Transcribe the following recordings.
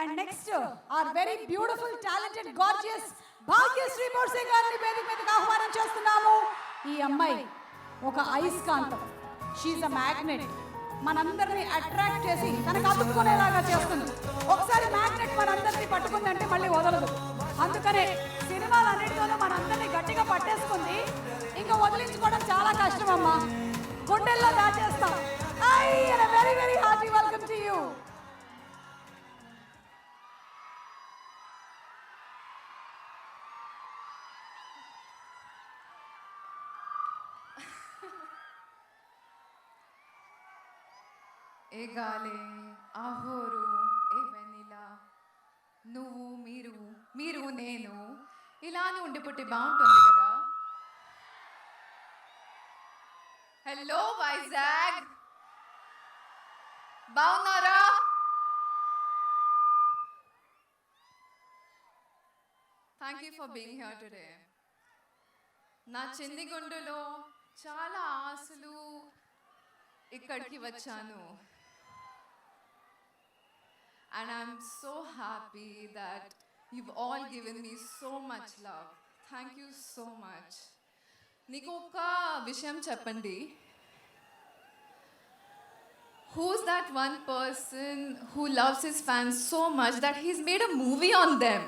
And next are very beautiful talented gorgeous Bhagyashri Borse గారిని వేదిక మీదకి ఆహ్వానం చేస్తున్నాము. ఈ అమ్మాయి ఒక అయస్కాంతం షీఈ్ అ మ్యాగ్నెట్ మనందరిని అట్రాక్ట్ చేసి తనకు అతుక్కునేలాగా చేస్తుంది. ఒకసారి మ్యాగ్నెట్ మనందరినీ పట్టుకుందంటే మళ్ళీ వదలదు. అందుకనే సినిమాలు అన్నిటితోనూ మనందరినీ గట్టిగా పట్టేసుకుంది. ఇంకా వదిలించుకోవడం చాలా కష్టం అమ్మా. గుండెల్లో దాచేస్తాం very very hearty welcome to you ఏ గాలే ఆహోరు ఏ వెన్నెల నువ్వు మీరు మీరు నేను ఇలానే ఉండిపుట్టి బాగుంటుంది కదా? హలో వైజాగ్ బాగున్నారా? Thank you for being here today నా చెందిగుండులో చాలా ఆశలు ఇక్కడికి వచ్చాను and I'm so happy that you've all given me so much love. Thank you so much. నీకు ఒక విషయం చెప్పండి Who's that one person who loves his fans so much that he's made a movie on them?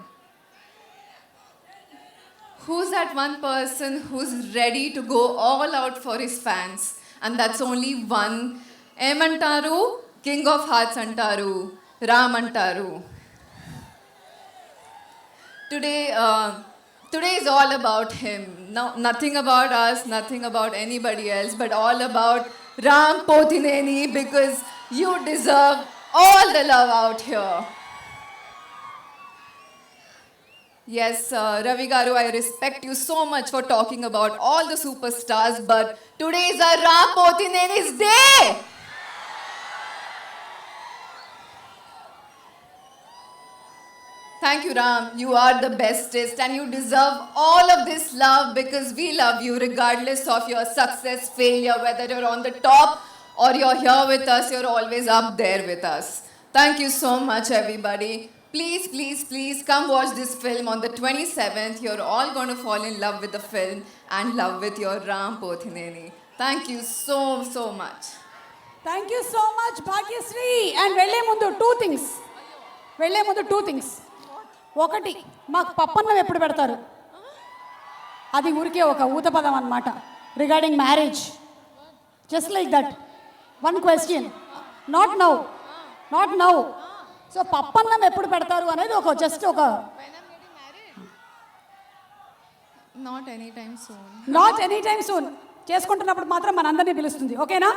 who's that one person who's ready to go all out for his fans? And that's only one. M King of Hearts Antaru, Ramantaru. Today, uh, today is all about him. No, nothing about us, nothing about anybody else, but all about Ram Potineni because you deserve all the love out here. Yes, uh, Ravi Garu, I respect you so much for talking about all the superstars, but today is a Ram Potineni's day. Thank you, Ram. You are the bestest, and you deserve all of this love because we love you regardless of your success, failure, whether you're on the top or you're here with us, you're always up there with us. Thank you so much, everybody. Please, please, please come watch this film on the 27th. You're all going to fall in love with the film and love with your Ram Pothineni. Thank you so, so much. Thank you so much Bhagyashri and వెళ్ళే ముందు two things వెళ్ళే ముందు two things ఒకటి మాకు పప్పన్నం ఎప్పుడు పెడతారు అది ఊరికే ఒక ఊత పదం అనమాట regarding marriage just like that one question not now not now so పప్పన్నం ఎప్పుడు పెడతారు అనేది ఒక జస్ట్ ఒక married? Not anytime soon. Not any time soon చేసుకుంటున్నప్పుడు మాత్రం మనందరినీ పిలుస్తుంది ఓకేనా